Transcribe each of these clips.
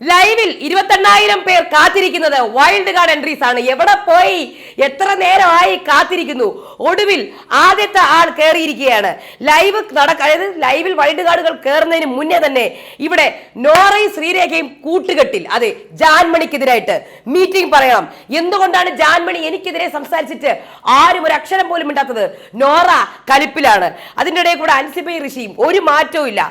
ലൈവിൽ ഇരുപത്തെണ്ണായിരം പേർ കാത്തിരിക്കുന്നത് വൈൽഡ് കാർഡ് എൻട്രീസ് ആണ്. എവിടെ പോയി? എത്ര നേരമായി കാത്തിരിക്കുന്നു? ഒടുവിൽ ആദ്യത്തെ ആൾ കയറിയിരിക്കുകയാണ് ലൈവ് നടക്ക അതായത് ലൈവിൽ വൈൽഡ് കാർഡുകൾ കയറുന്നതിന് മുന്നേ തന്നെ ഇവിടെ നോറയും ശ്രീരേഖയും കൂട്ടുകെട്ടിൽ അതെ ജാൻമണിക്കെതിരായിട്ട് മീറ്റിംഗ് പറയണം. എന്തുകൊണ്ടാണ് ജാൻമണി എനിക്കെതിരെ സംസാരിച്ചിട്ട് ആരും ഒരു അക്ഷരം പോലും ഇണ്ടാത്തത് നോറ കലിപ്പിലാണ്. അതിന്റെ ഇടയിൽ കൂടെ അൻസിബൈ ഋഷിയും ഒരു മാറ്റവും ഇല്ല.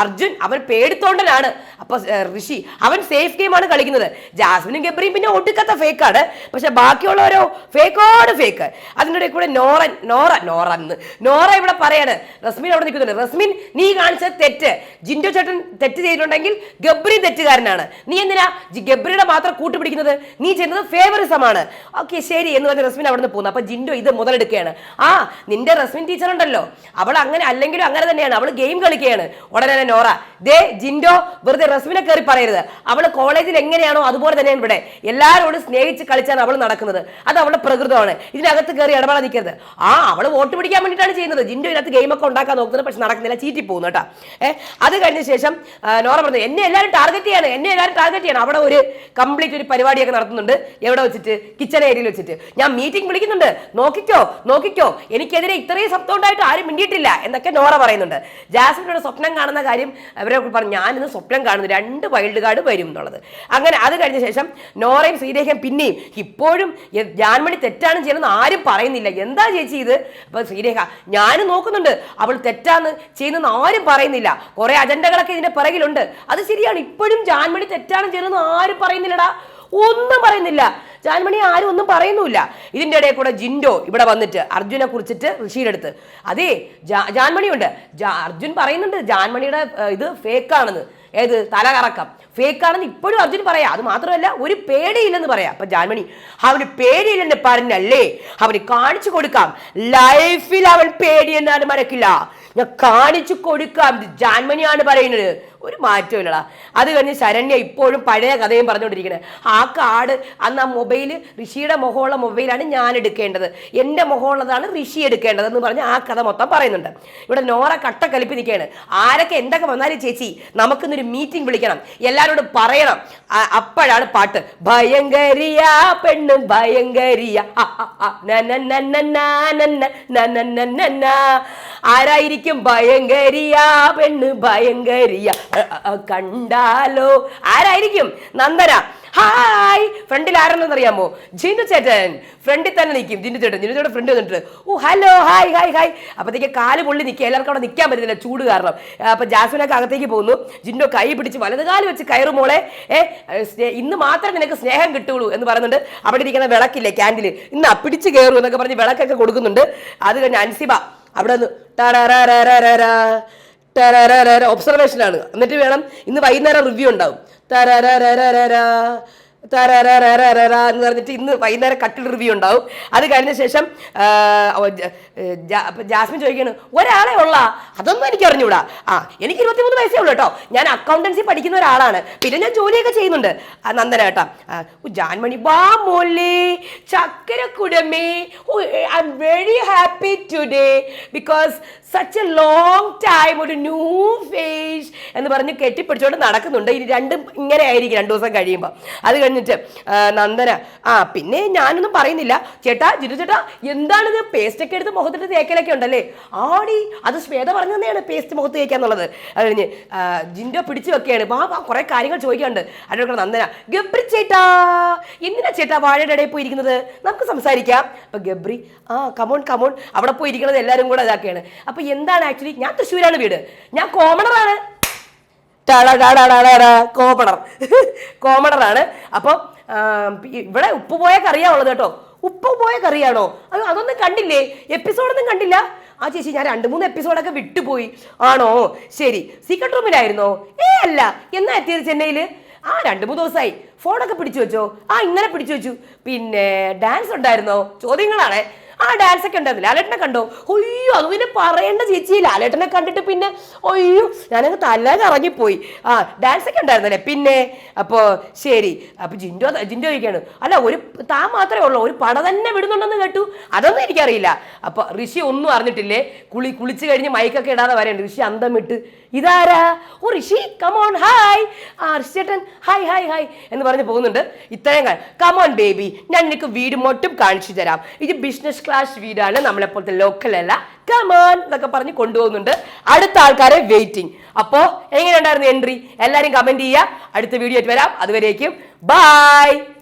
അർജുൻ അവൻ പേടിത്തോണ്ടനാണ് അപ്പൊ ഋഷി അവൻ സേഫ് ഗെയിമാണ് കളിക്കുന്നത്. ജാസ്മിനും ഗബ്രിയും പിന്നെ ഒടുക്കത്തെ ഫേക്കാണ് പക്ഷെ ബാക്കിയുള്ളവരോ ഫേക്കോട് ഫേക്ക് അതിന്റെ കൂടെ നോറൻ നോറ നോറ എന്ന് നോറ ഇവിടെ പറയാണ്. റസ്മിൻ അവിടെ നിൽക്കുന്നുണ്ട്. റസ്മിൻ നീ കാണിച്ച തെറ്റ്. ജിൻഡോ ചേട്ടൻ തെറ്റ് ചെയ്തിട്ടുണ്ടെങ്കിൽ ഗബ്രി തെറ്റുകാരനാണ്. നീ എന്തിനാ ഗബ്രിയുടെ മാത്രം കൂട്ടുപിടിക്കുന്നത്? നീ ചെയ്യുന്നത് ഫേവറിസമാണ് ഓക്കെ ശരി എന്ന് പറഞ്ഞ് റസ്മിൻ അവിടെ നിന്ന് പോകുന്നു. അപ്പൊ ജിൻഡോ ഇത് മുതലെടുക്കുകയാണ്. ആ നിന്റെ റസ്മിൻ ടീച്ചർ ഉണ്ടല്ലോ. അവൾ അങ്ങനെ അല്ലെങ്കിലും അങ്ങനെ തന്നെയാണ്. അവൾ ഗെയിം കളിക്കുകയാണ്. ഉടനെ തന്നെ നോറ ദേ ജിൻഡോ വെറുതെ റസ്മിനെ കയറി പറയരുത്. അവൾ കോളേജിൽ എങ്ങനെയാണോ അതുപോലെ തന്നെയാണ് ഇവിടെ. എല്ലാവരോടും സ്നേഹിച്ച് കളിച്ചാണ് അവൾ നടക്കുന്നത്. അത് അവളുടെ പ്രകൃതമാണ്. ഇതിനകത്ത് കയറി ഇടപെടാൻ നിൽക്കരുത് ആ അവൾ വോട്ട് പിടിക്കാൻ വേണ്ടിയിട്ടാണ് ചെയ്യുന്നത്. ജിൻഡോ ഇതിനകത്ത് ഗെയിമൊക്കെ ഉണ്ടാക്കാൻ നോക്കുന്നത്. പക്ഷെ നടക്കുന്നില്ല. ചീറ്റി പോകുന്നു കേട്ടോ. ഏഹ് അത് കഴിഞ്ഞ ശേഷം നോറ പറഞ്ഞു എന്നെ എല്ലാവരും ടാർഗറ്റ് ചെയ്യാണ്. എന്നെ എല്ലാവരും ടാർഗറ്റ് ചെയ്യണം. അവിടെ ഒരു കംപ്ലീറ്റ് ഒരു പരിപാടിയൊക്കെ നടത്തുന്നുണ്ട്. എവിടെ വെച്ചിട്ട്? കിച്ചൺ ഏരിയയിൽ വെച്ചിട്ട്. ഞാൻ മീറ്റിംഗ് വിളിക്കുന്നുണ്ട്. നോക്കിക്കോ നോക്കിക്കോ. എനിക്കെതിരെ ഇത്രയും ശബ്ദം ഉണ്ടായിട്ട് ആരും മിണ്ടിയിട്ടില്ല. എന്നൊക്കെ നോറ പറയുന്നുണ്ട്. ജാസ്മിനോട് സ്വപ്നം കാണുന്ന കാര്യം അവരെ പറഞ്ഞു ഞാനിന്ന് സ്വപ്നം കാണുന്നു. രണ്ട് വൈൽഡ് കാർഡ് വരും എന്നുള്ളത്. അങ്ങനെ അത് കഴിഞ്ഞ ശേഷം നോറയും ശ്രീരേഖയും പിന്നെയും ഇപ്പോഴും ജാൻമണി തെറ്റാണ് ചെയ്യണമെന്ന് ആരും പറയുന്നില്ല. എന്താ ചേച്ചി ഇത്? അപ്പൊ ശ്രീരേഖ ഞാനും നോക്കുന്നുണ്ട്. അവൾ തെറ്റാന്ന് ചെയ്യുന്നെന്ന് ആരും പറയുന്നില്ല. കുറെ അജണ്ടകളൊക്കെ ഇതിന്റെ പിറകിലുണ്ട്. അത് ശരിയാണ്. ഇപ്പോഴും ജാൻമണി തെറ്റാണ് ചെയ്യണമെന്ന് ആരും പറയുന്നില്ലടാ. ഒന്നും പറയുന്നില്ല. ജാൻമണി ആരും ഒന്നും പറയുന്നുമില്ല. ഇതിന്റെ ഇടയിൽ കൂടെ ജിൻഡോ ഇവിടെ വന്നിട്ട് അർജുനെ കുറിച്ചിട്ട് ഋഷിയുടെ അടുത്ത്. അതേ ജാൻമണിയുണ്ട് അർജുൻ പറയുന്നുണ്ട് ജാൻമണിയുടെ ഇത് ഫേക്കാണെന്ന് ഏത്? തലകറക്കം. ഫേക്കാണെന്ന് ഇപ്പോഴും അർജുൻ പറയാം. അത് മാത്രമല്ല ഒരു പേടിയില്ലെന്ന് പറയാം. അപ്പൊ ജാൻമണി അവന് പേടിയില്ലെന്ന് പറഞ്ഞല്ലേ? അവന് കാണിച്ചു കൊടുക്കാം. ലൈഫിൽ അവൻ പേടിയെന്നാണ് മറക്കില്ല ഞാൻ കാണിച്ചു കൊടുക്കാം ജാൻമണിയാണ് പറയുന്നത് ഒരു മാറ്റമില്ലടാ അത് കഴിഞ്ഞ് ശരണ്യ ഇപ്പോഴും പഴയ കഥയും പറഞ്ഞുകൊണ്ടിരിക്കുന്നത് ആ കാർഡ് അന്ന് ആ മൊബൈൽ ഋഷിയുടെ മുഖമുള്ള മൊബൈലാണ് ഞാൻ എടുക്കേണ്ടത് എന്റെ മുഖമുള്ളതാണ് ഋഷി എടുക്കേണ്ടത് എന്ന് പറഞ്ഞ് ആ കഥ മൊത്തം പറയുന്നുണ്ട് ഇവിടെ നോറ കട്ട കലിപ്പി നിൽക്കുകയാണ് ആരൊക്കെ എന്തൊക്കെ വന്നാലും ചേച്ചി നമുക്കിന്നൊരു മീറ്റിംഗ് വിളിക്കണം എല്ലാവരോടും പറയണം അപ്പോഴാണ് പാട്ട് ഭയങ്കരിയ പെണ്ണ് ഭയങ്കരിയ ആരായിരിക്കും ഭയങ്കരിയ? പെണ്ണ് ഭയങ്കരിയ. കണ്ടാലോ? ആരായിരിക്കും? നന്ദന. ഹായ്. ഫ്രണ്ടിൽ ആരാണെന്ന് അറിയാമോ ജിനു ചേട്ടൻ. ഫ്രണ്ടിൽ തന്നെ നിൽക്കും. ജിനു ചേട്ടൻ. ജിനു ചേട്ടൻ ഫ്രണ്ട് വന്നിട്ട് oh hello. Hi hi hi. അപ്പത്തേക്ക് കാൽ പൊള്ളി നിൽക്കുക. എല്ലാവർക്കും അവിടെ നിൽക്കാൻ പറ്റുന്നില്ല. ചൂട് കാരണം. അപ്പോൾ ജാസ്മിനൊക്കെ അകത്തേക്ക് പോകുന്നു. ജിൻഡോ കൈ പിടിച്ച് വലതുകാൽ വെച്ച് കയറും മോളെ. ഏ ഇന്ന് മാത്രമേ നിനക്ക് സ്നേഹം കിട്ടുള്ളൂ എന്ന് പറയുന്നുണ്ട്. അവിടെ ഇരിക്കുന്ന വിളക്കില്ലേ ക്യാൻഡിൽ ഇന്ന് പിടിച്ച് കയറും എന്നൊക്കെ പറഞ്ഞ് വിളക്കൊക്കെ കൊടുക്കുന്നുണ്ട്. അത് കഴിഞ്ഞ് അൻസിബ. അവിടെ ഒബ്സർവേഷനാണ് എന്നിട്ട് വേണം ഇന്ന് വൈകുന്നേരം റിവ്യൂ ഉണ്ടാവും. തരരരരരര എന്ന് പറഞ്ഞിട്ട് ഇന്ന് വൈകുന്നേരം കട്ടിൽ റിവ്യൂ ഉണ്ടാവും. അത് കഴിഞ്ഞ ശേഷം ജാസ്മിൻ ചോദിക്കുന്നു ഒരാളെ ഉള്ള? അതൊന്നും എനിക്ക് അറിഞ്ഞൂടാ. ആ എനിക്ക് ഇരുപത്തിമൂന്ന് വയസ്സേ ഉള്ളൂ കേട്ടോ. ഞാൻ അക്കൗണ്ടൻസി പഠിക്കുന്ന ഒരാളാണ്. പിന്നെ ഞാൻ ജോലിയൊക്കെ ചെയ്യുന്നുണ്ട്. നന്ദന കേട്ടാ ജാൻമണി വാ മോലി ചക്കര കുടമേ I am very happy today because such a long time ഒരു ന്യൂ ഫേസ് എന്ന് പറഞ്ഞ് കെട്ടിപ്പിടിച്ചോണ്ട് നടക്കുന്നുണ്ട്. ഇനി രണ്ടും ഇങ്ങനെ ആയിരിക്കും രണ്ടു ദിവസം കഴിയുമ്പോൾ അത് കഴിഞ്ഞിട്ട് നന്ദന ആ പിന്നെ ഞാനൊന്നും പറയുന്നില്ല. ചേട്ടാ ജിനു ചേട്ടാ എന്താണിത് പേസ്റ്റ് ഒക്കെ എടുത്ത് മുഖത്തിട്ട് തേക്കലൊക്കെ ഉണ്ടല്ലേ? ആടി അത് ശ്വേത പറഞ്ഞു തന്നെയാണ് പേസ്റ്റ് മുഖത്ത് തേക്കാന്നുള്ളത് അത് കഴിഞ്ഞ് ജിൻഡോ പിടിച്ചു വെക്കുകയാണ്. കുറെ കാര്യങ്ങൾ ചോദിക്കാനുണ്ട്. അടുക്കള നന്ദന. ഗബ്രി ചേട്ടാ എന്തിനാ ചേട്ടാ വാഴയുടെ ഇടയിൽ പോയിരിക്കുന്നത്? നമുക്ക് സംസാരിക്കാം. അപ്പൊ ഗബ്രി ആ കമോൺ കമോൺ അവിടെ പോയിരിക്കുന്നത് എല്ലാവരും കൂടെ ഇതാക്കുകയാണ്. അപ്പൊ എന്താണ് ആക്ച്വലി ഞാൻ തൃശ്ശൂരാണ് വീട്. ഞാൻ കോമണറാണ് കോമണർ കോമണറാണ് അപ്പം ആ, ഇവിടെ ഉപ്പ് പോയ കറിയാണുള്ളത് കേട്ടോ. ഉപ്പ് പോയ കറിയാണോ? അത് അതൊന്നും കണ്ടില്ലേ? എപ്പിസോഡൊന്നും കണ്ടില്ല? ആ ചേച്ചി ഞാൻ രണ്ട് മൂന്ന് എപ്പിസോഡൊക്കെ വിട്ടുപോയി. ആണോ? ശരി. സീക്രട്ട് റൂമിലായിരുന്നോ ഏ അല്ല. എന്നാ എത്തിയത് ചെന്നൈയിൽ ആ രണ്ട് മൂന്ന് ദിവസമായി. ഫോണൊക്കെ പിടിച്ചു വെച്ചോ? ആ ഇങ്ങനെ പിടിച്ചു വെച്ചു. പിന്നെ ഡാൻസ് ഉണ്ടായിരുന്നോ? ചോദ്യങ്ങളാണേ. ആ ഡാൻസ് ഒക്കെ ഉണ്ടായിരുന്നു ലാലേട്ടനെ കണ്ടോ? ഒയ്യോ അത് പിന്നെ പറയേണ്ട ചേച്ചി. ലാലേട്ടനെ കണ്ടിട്ട് പിന്നെ ഒയ്യോ ഞാനങ്ങ് തല കറങ്ങിപ്പോയി ആ ഡാൻസ് ഒക്കെ ഉണ്ടായിരുന്നല്ലേ? പിന്നെ അപ്പോ ശരി. അപ്പൊ ജിൻഡോ ജിൻഡോ ചോദിക്കാണ് അല്ല ഒരു താൻ മാത്രമേ ഉള്ളൂ. ഒരു പട തന്നെ വിടുന്നുണ്ടെന്ന് കേട്ടു. അതൊന്നും എനിക്കറിയില്ല. അപ്പൊ ഋഷി ഒന്നും അറിഞ്ഞിട്ടില്ലേ? കുളി കുളിച്ച് കഴിഞ്ഞ് മൈക്കൊക്കെ ഇടാതെ വരേണ്ട. ഋഷി അന്തം വിട്ട് ഇതാരാ? ഓ ഋഷി കമോൺ ഹായ് ആ ഋഷി ചേട്ടൻ ഹായ് ഹായ് ഹായ് എന്ന് പറഞ്ഞ് പോകുന്നുണ്ട്. ഇത്രയും കമോൺ ബേബി ഞാൻ നിനക്ക് വീട് മൊട്ടും കാണിച്ചു തരാം. ഇത് ബിസിനസ് ക്ലാസ് വീടാണ് നമ്മളെപ്പോലത്തെ ലോക്കൽ അല്ല. കമാൻ എന്നൊക്കെ പറഞ്ഞ് കൊണ്ടുപോകുന്നുണ്ട്. അടുത്ത ആൾക്കാരെ വെയിറ്റിംഗ് അപ്പോ എങ്ങനെയുണ്ടായിരുന്നു എൻട്രി എല്ലാരും കമന്റ് ചെയ്യുക. അടുത്ത വീഡിയോ ആയിട്ട് വരാം. അതുവരേക്കും. ബൈ